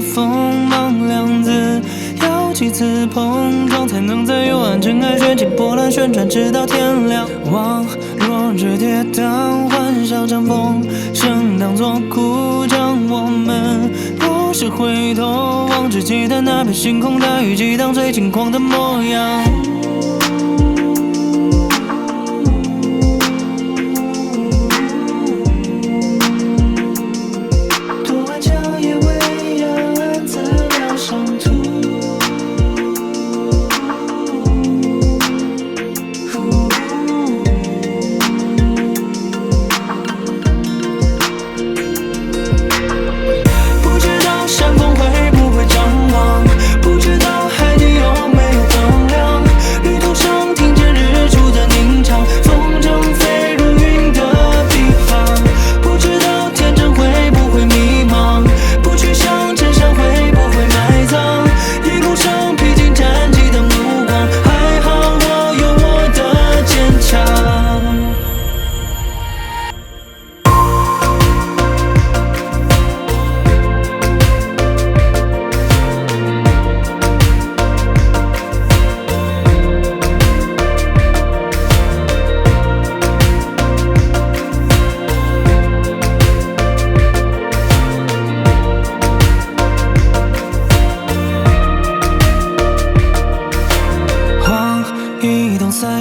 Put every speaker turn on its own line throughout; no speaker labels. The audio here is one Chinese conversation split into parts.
锋芒两字，要几次碰撞才能在幽暗尘埃卷起波澜旋转，直到天亮。望落日跌宕，欢笑将风声当作鼓掌我们不时回头望，只记得那片星空，大雨激荡最轻狂的模样。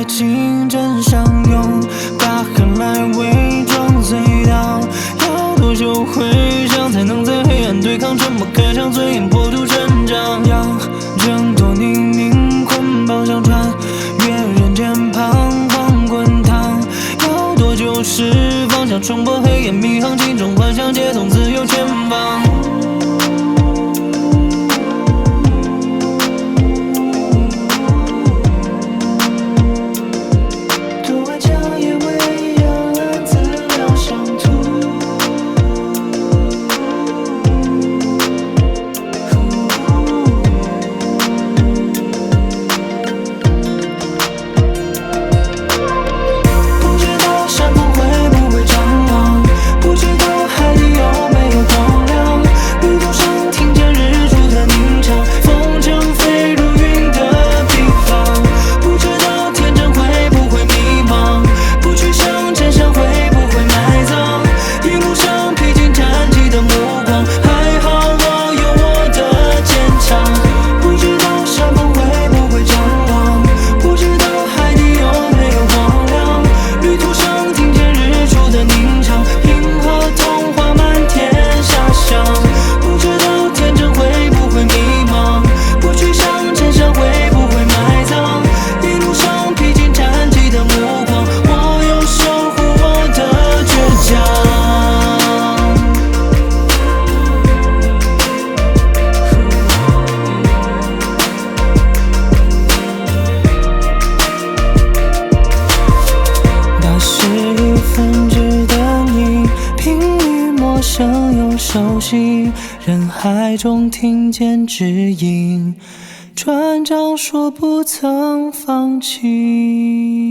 在竞争上用疤痕来伪装隧道，要多久回想才能在黑暗对抗沉默开枪，尊严破土成长？要挣脱泥泞捆绑相传，越人间彷徨滚烫。要多久释放，想冲破黑夜迷航，镜中幻想，接通自由前方。熟悉，人海中听见指引，船长说不曾放弃。